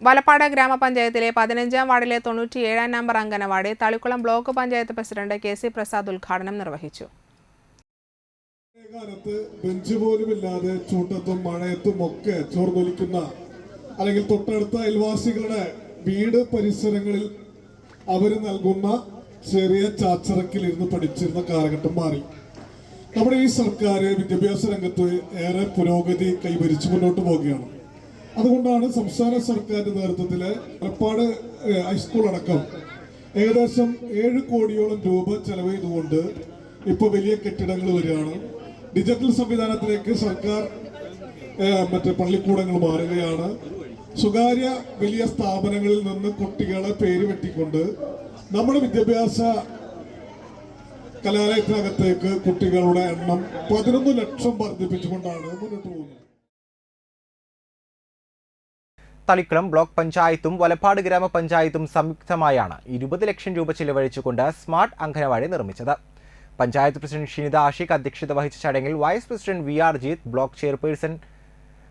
വലപ്പാട് ഗ്രാമപഞ്ചായത്തിലെ പതിനഞ്ചാം വാർഡിലെ തൊണ്ണൂറ്റിയേഴാം number anganwadi Thalikkulam block panchayat president K C Prasad ഉദ്ഘാടനം നിർവഹിച്ചു. കാലത്ത് ബെഞ്ച് പോലും ഇല്ലാതെ ചൂട്ടത്തും മഴയത്തും ഒക്കെ ചോർന്നൊലിക്കുന്ന അല്ലെങ്കിൽ തൊട്ടടുത്ത അയൽവാസികളുടെ വീട് പരിസരങ്ങളിൽ അവർ നൽകുന്ന ചെറിയ ചാച്ചറക്കിൽ ഇരുന്ന് പഠിച്ചിരുന്ന കാലഘട്ടം മാറി. നമ്മുടെ ഈ സർക്കാർ വിദ്യാഭ്യാസ രംഗത്ത് ഏറെ പുരോഗതി കൈവരിച്ചു മുന്നോട്ട് പോവുകയാണ്. അതുകൊണ്ടാണ് സംസ്ഥാന സർക്കാരിന്റെ നേതൃത്വത്തിൽ ഒരുപാട് ഹൈസ്കൂൾ അടക്കം ഏകദേശം ഏഴ് കോടിയോളം രൂപ ചെലവ് ചെയ്തുകൊണ്ട് ഇപ്പൊ വലിയ കെട്ടിടങ്ങൾ വരികയാണ്. ഡിജിറ്റൽ സംവിധാനത്തിലേക്ക് സർക്കാർ മറ്റ് മറ്റേ പള്ളിക്കൂടങ്ങൾ മാറുകയാണ്. സ്വകാര്യ വലിയ സ്ഥാപനങ്ങളിൽ നിന്ന് കുട്ടികളെ പേര് വെട്ടിക്കൊണ്ട് നമ്മുടെ വിദ്യാഭ്യാസ കലാലയത്തിനകത്തേക്ക് കുട്ടികളുടെ എണ്ണം പതിനൊന്ന് ലക്ഷം വർദ്ധിപ്പിച്ചുകൊണ്ടാണ് മുന്നോട്ട് തളിക്കുളം ബ്ലോക്ക് പഞ്ചായത്തും വലപ്പാട് ഗ്രാമപഞ്ചായത്തും സംയുക്തമായാണ് ഇരുപത് ലക്ഷം രൂപ ചിലവഴിച്ചുകൊണ്ട് സ്മാർട്ട് അംഗനവാടി നിർമ്മിച്ചത്. പഞ്ചായത്ത് പ്രസിഡന്റ് ഷിനിത ആഷിഖ് അധ്യക്ഷത വഹിച്ച ചടങ്ങിൽ vice president V R Jeet block chairperson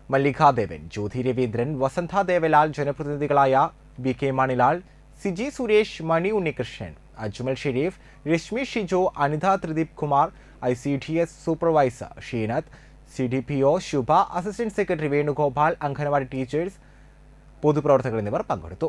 Mallikadevan Jyothi Raveendran Vasantha Devalal ജനപ്രതിനിധികളായ V K Manilal Siji Suresh Mani Unnikrishnan Ajmal Sherif Reshmi Shijo Anitha Thrideep Kumar I C D S supervisor Sheenath C D P O Shubha assistant secretary Venugopal anganwadi teachers പൊതുപ്രവർത്തകർ എന്നിവർ പങ്കെടുത്തു